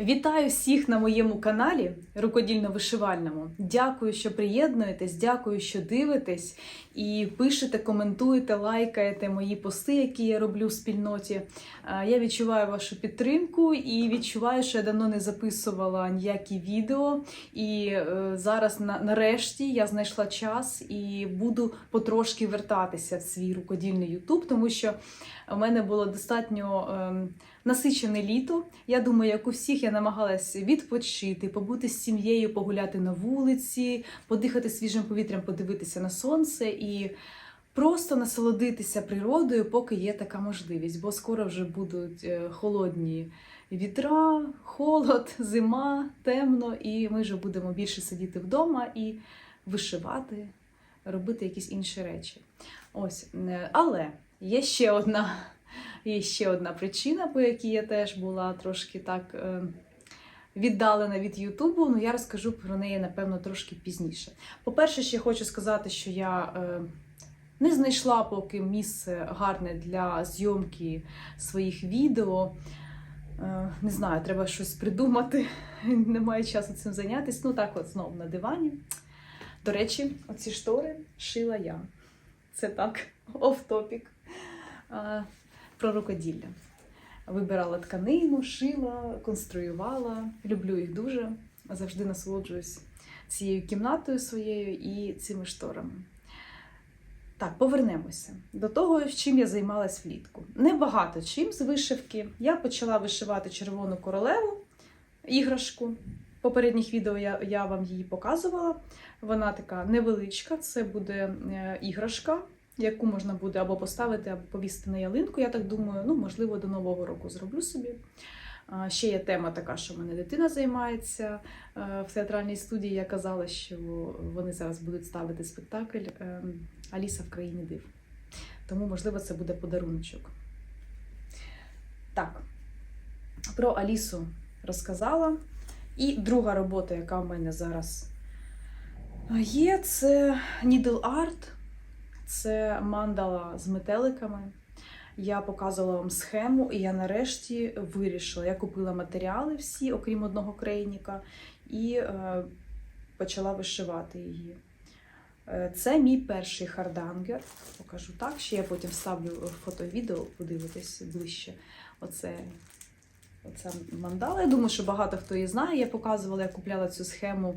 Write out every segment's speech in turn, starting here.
Вітаю всіх на моєму каналі рукодільно-вишивальному. Дякую, що приєднуєтесь, дякую, що дивитесь і пишете, коментуєте, лайкаєте мої пости, які я роблю в спільноті. Е, Я відчуваю вашу підтримку і відчуваю, що я давно не записувала ніякі відео. І е, зараз, нарешті, я знайшла час і буду потрошки вертатися в свій рукодільний Ютуб, тому що у мене було достатньо. ем, насичене літо. Я думаю, як у всіх, я намагалась відпочити, побути з сім'єю, погуляти на вулиці, подихати свіжим повітрям, подивитися на сонце і просто насолодитися природою, поки є така можливість. Бо скоро вже будуть е, холодні вітра, холод, зима, темно, і ми вже будемо більше сидіти вдома і вишивати, робити якісь інші речі. Ось, е, але є ще одна. Є ще одна причина, по якій я теж була трошки так е, віддалена від Ютубу, але я розкажу про неї, напевно, трошки пізніше. По-перше, ще хочу сказати, що я е, не знайшла поки місце гарне для зйомки своїх відео. Е, не знаю, треба щось придумати. Немає часу цим зайнятися. Ну, так, от знову на дивані. До речі, оці штори шила я. Це так, оф-топік. Про рукоділля. Вибирала тканину, шила, конструювала. Люблю їх дуже. Завжди насолоджуюсь цією кімнатою своєю і цими шторами. Так, повернемося до того, чим я займалась влітку. Небагато чим з вишивки. Я почала вишивати червону королеву іграшку. Попередніх відео я, я вам її показувала. Вона така невеличка, це буде е, іграшка яку можна буде або поставити, або повісити на ялинку. Я так думаю, ну можливо, до нового року зроблю собі. Ще є тема така, що в мене дитина займається е, в театральній студії. Я казала, що вони зараз будуть ставити спектакль е, Аліса в країні див. Тому, можливо, це буде подаруночок. Так, про Алісу розказала. І друга робота, яка в мене зараз є, це Needle Art. Це мандала з метеликами. Я показувала вам схему, і я нарешті вирішила. Я купила матеріали всі, окрім одного крейніка, і е, почала вишивати її. Е, Це мій перший хардангер. Покажу так. Ще я потім ставлю фото-відео, подивитись ближче. Оце, оця мандала. Я думаю, що багато хто її знає. Я показувала, я купляла цю схему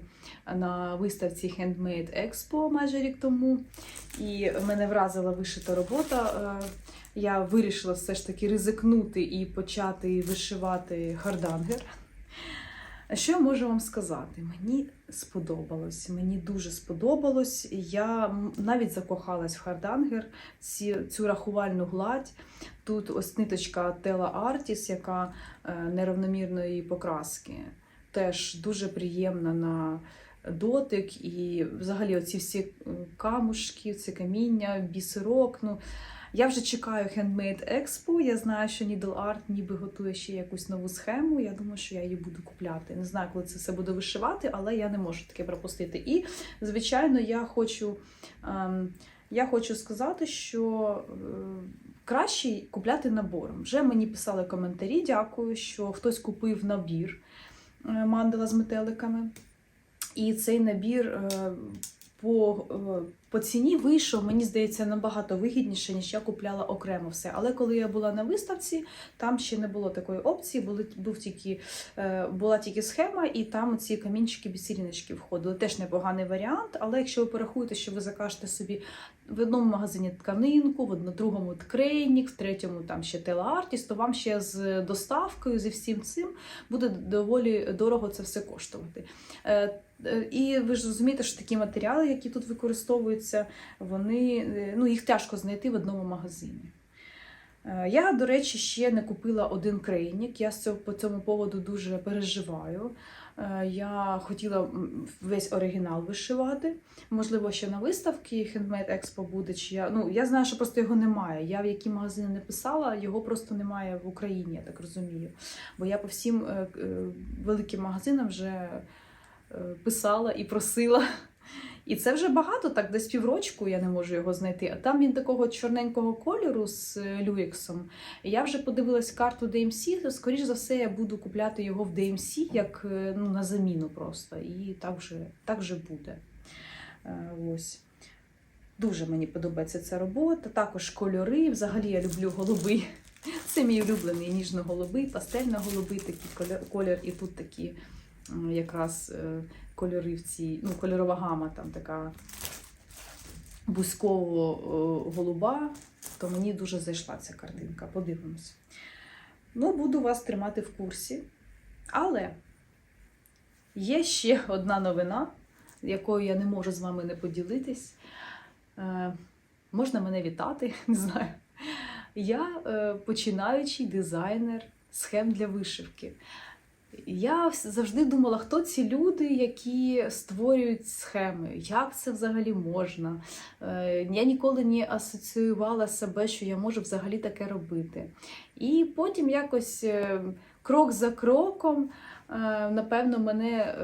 на виставці Handmade Expo майже рік тому. І мене вразила вишита робота. Е, Я вирішила все ж таки ризикнути і почати вишивати хардангер. Що я можу вам сказати? Мені сподобалось, мені дуже сподобалось. Я навіть закохалась в хардангер, цю рахувальну гладь. Тут ось ниточка Tela Artis, яка е, неравномірної покраски. Теж дуже приємна на дотик. І взагалі оці всі камушки, це каміння, бісерок. Ну, я вже чекаю Handmade Expo. Я знаю, що Needle Art ніби готує ще якусь нову схему. Я думаю, що я її буду купляти. Не знаю, коли це все буду вишивати, але я не можу таке пропустити. І, звичайно, я хочу, ем, я хочу сказати, що е, краще купляти набором. Вже мені писали коментарі. Дякую, що хтось купив набір е, мандала з метеликами. І цей набір е, по, по ціні вийшов, мені здається, набагато вигідніше, ніж я купляла окремо все. Але коли я була на виставці, там ще не було такої опції, були, був тільки, е, була тільки схема, і там ці камінчики бісеріночки входили. Теж непоганий варіант, але якщо ви порахуєте, що ви закажете собі в одному магазині тканинку, в одному другому ткрейнік, в третьому там ще телеартіс, то вам ще з доставкою, зі всім цим буде доволі дорого це все коштувати. Е, е, І ви ж розумієте, що такі матеріали, які тут використовуються, вони е, ну, їх тяжко знайти в одному магазині. Е, Я, до речі, ще не купила один крейнік. Я по цьому поводу дуже переживаю. Е, Я хотіла весь оригінал вишивати. Можливо, ще на виставці Handmade Expo буде. Чи я... Ну, я знаю, що просто його немає. Я в які магазини не писала, його просто немає в Україні, я так розумію. Бо я по всім великим магазинам вже писала і просила. І це вже багато, так десь піврочку я не можу його знайти. А там він такого чорненького кольору з е, Я вже подивилась карту DMC, то скоріш за все я буду купляти його в DMC як е, ну, на заміну просто. І так вже, так вже буде. Е, Ось. Дуже мені подобається ця робота. Також кольори. Взагалі я люблю голубий. Це мій улюблений ніжно-голубий, пастельно-голубий такий колір. І тут такі якраз е, кольори в цій, ну, кольорова гама там така бузьково-голуба, то мені дуже зайшла ця картинка. Подивимось. Ну, буду вас тримати в курсі. Але є ще одна новина, якою я не можу з вами не поділитись. Е, можна мене вітати, не знаю. Я е, починаючий дизайнер схем для вишивки. Я завжди думала, хто ці люди, які створюють схеми, як це взагалі можна. Е, Я ніколи не асоціювала себе, що я можу взагалі таке робити. І потім якось е, крок за кроком, е, напевно, мене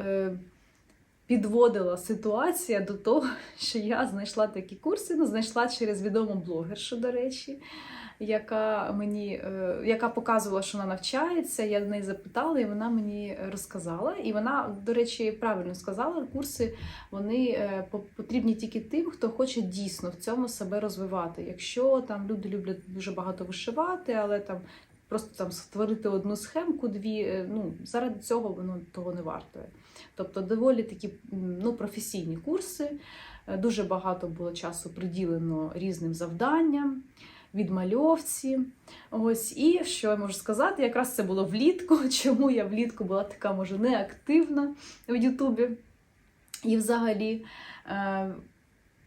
підводила ситуація до того, що я знайшла такі курси, ну, знайшла через відому блогершу, до речі яка мені е, яка показувала, що вона навчається. Я в неї запитала, і вона мені розказала. І вона, до речі, правильно сказала, курси вони е, потрібні тільки тим, хто хоче дійсно в цьому себе розвивати. Якщо там люди люблять дуже багато вишивати, але там. Просто там створити одну схемку, дві, е, ну заради цього воно того не вартує. Тобто доволі такі ну, професійні курси. Дуже багато було часу приділено різним завданням відмальовці. Ось, і що я можу сказати, якраз це було влітку. Чому я влітку була така, може, неактивна в Ютубі. І взагалі е,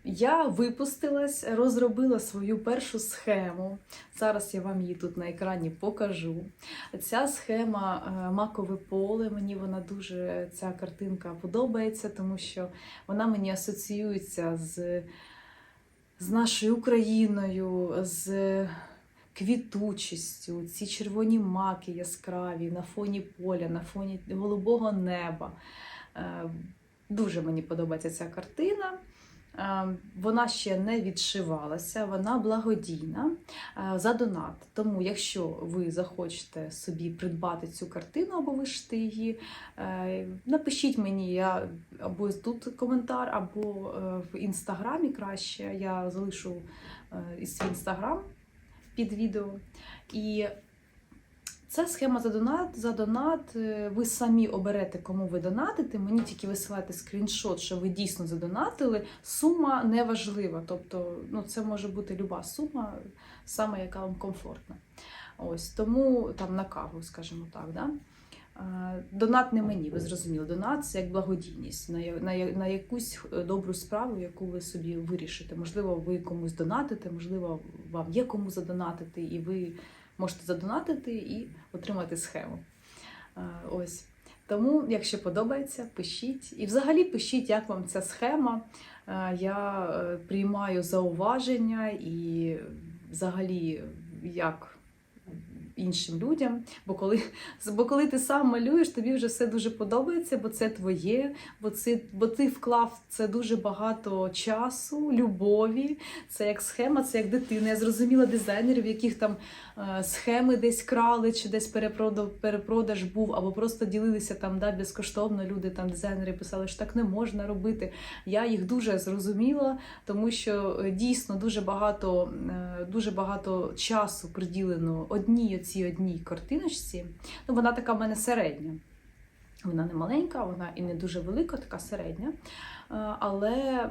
я випустилась, розробила свою першу схему. Зараз я вам її тут на екрані покажу. Ця схема е, макове поле. Мені вона дуже ця картинка подобається, тому що вона мені асоціюється з з нашою Україною, з квітучістю, ці червоні маки яскраві на фоні поля, на фоні голубого неба. Е, Дуже мені подобається ця картина. Е, Вона ще не відшивалася, вона благодійна е, за донат. Тому, якщо ви захочете собі придбати цю картину або вишити її, е, напишіть мені я або тут коментар, або в інстаграмі краще. Я залишу свій інстаграм під відео. І це схема за донат. За донат е, ви самі оберете, кому ви донатите. Мені тільки висилайте скріншот, що ви дійсно задонатили. Сума не важлива. Тобто, ну, це може бути люба сума, саме яка вам комфортна. Ось тому там на каву, скажімо так. Да? Е, Донат не мені, ви зрозуміли. Донат це як благодійність на, на, на якусь е, добру справу, яку ви собі вирішите. Можливо, ви комусь донатите, можливо, вам є кому задонатити, і ви можете задонатити і отримати схему. Е, Ось. Тому, якщо подобається, пишіть. І взагалі пишіть, як вам ця схема. Е, Я е, приймаю зауваження і взагалі як іншим людям. Бо коли, бо коли ти сам малюєш, тобі вже все дуже подобається, бо це твоє, бо, це, бо ти вклав це дуже багато часу, любові. Це як схема, це як дитина. Я зрозуміла дизайнерів, яких там е, схеми десь крали, чи десь перепродав, перепродаж був, або просто ділилися там да, безкоштовно. Люди там дизайнери писали, що так не можна робити. Я їх дуже зрозуміла, тому що е, дійсно дуже багато, е, дуже багато часу приділено одній оцій одній картиночці. Ну, вона така в мене середня. Вона не маленька, вона і не дуже велика, така середня. Е, Але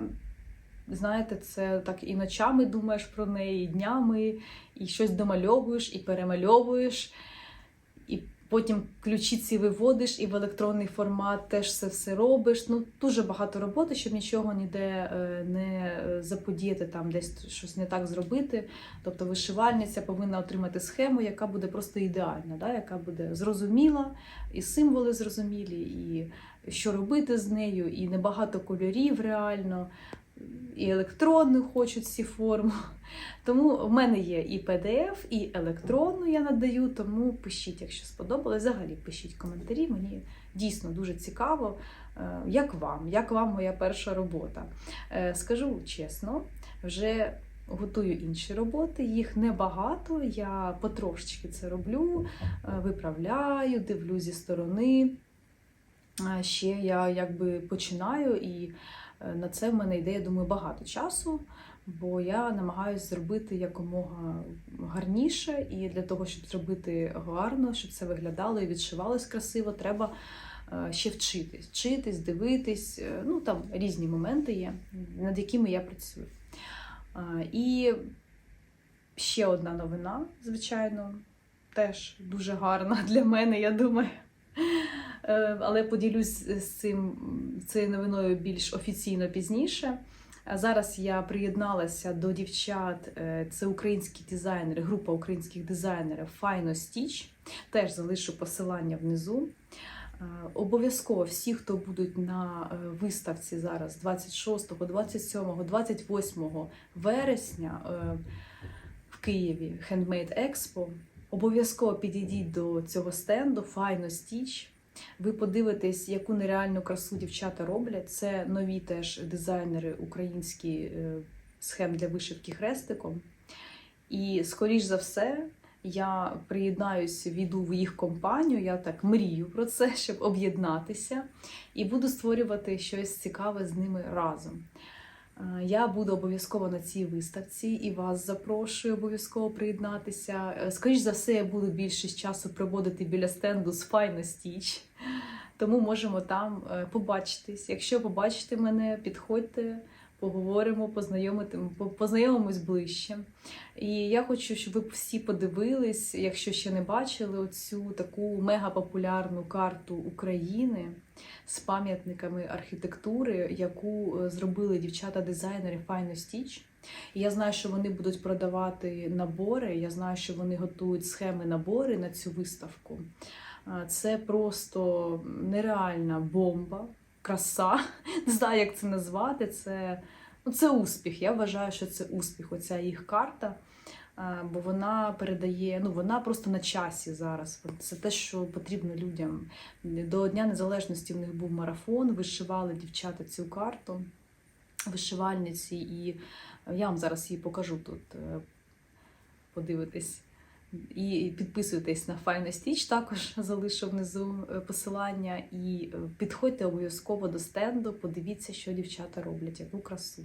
знаєте, це так і ночами думаєш про неї, і днями, і щось домальовуєш, і перемальовуєш, потім ключі ці виводиш, і в електронний формат теж це все робиш. Ну, дуже багато роботи, щоб нічого ніде е, не заподіяти, там десь щось не так зробити. Тобто вишивальниця повинна отримати схему, яка буде просто ідеальна, да? яка буде зрозуміла, і символи зрозумілі, і що робити з нею, і небагато кольорів реально. І електронну хочуть всі форму. Тому в мене є і PDF, і електронну я надаю, тому пишіть, якщо сподобалось. Взагалі пишіть коментарі. Мені дійсно дуже цікаво, е, як вам, як вам моя перша робота. Е, Скажу чесно, вже готую інші роботи, їх небагато. Я потрошечки це роблю, е, виправляю, дивлю зі сторони. Ще я якби починаю, і на це в мене йде, я думаю, багато часу, бо я намагаюся зробити якомога гарніше, і для того, щоб зробити гарно, щоб це виглядало і відшивалось красиво, треба е, ще вчитись, вчитись, дивитись. е, Ну там різні моменти є, над якими я працюю. І ще одна новина, звичайно, теж дуже гарна для мене, я думаю. Е, Але поділюсь з цим цією новиною більш офіційно пізніше. Зараз я приєдналася до дівчат. е, Це українські дизайнери, група українських дизайнерів Fino Stitch. Теж залишу посилання внизу. Е, Обов'язково всі, хто будуть на виставці зараз 26, 27, 28 вересня в Києві Handmade Expo, обов'язково підійдіть до цього стенду Fino Stitch. Ви подивитесь, яку нереальну красу дівчата роблять. Це нові теж дизайнери українські е, схем для вишивки хрестиком. І, скоріш за все, я приєднаюсь, війду в їх компанію. Я так мрію про це, щоб об'єднатися, і буду створювати щось цікаве з ними разом. Е, Я буду обов'язково на цій виставці і вас запрошую обов'язково приєднатися. Е, Скоріш за все, я буду більшість часу проводити біля стенду з Fine Stitch, тому можемо там е, побачитись. Якщо побачите мене, підходьте, поговоримо, познайомимось ближче. І я хочу, щоб ви всі подивились, якщо ще не бачили, оцю таку мегапопулярну карту України з пам'ятниками архітектури, яку е, зробили дівчата-дизайнери Fine. І я знаю, що вони будуть продавати набори. Я знаю, що вони готують схеми набори на цю виставку. Це просто нереальна бомба, краса. Не знаю, як це назвати. Це, ну, це успіх. Я вважаю, що це успіх. Оця їх карта. Бо вона передає, ну вона просто на часі зараз. Це те, що потрібно людям. До Дня Незалежності в них був марафон, вишивали дівчата цю карту, вишивальниці, і я вам зараз її покажу тут. е, Подивитись. І підписуйтесь на Fine Стіч, також залишу внизу е, посилання. І е, підходьте обов'язково до стенду, подивіться, що дівчата роблять, яку красу.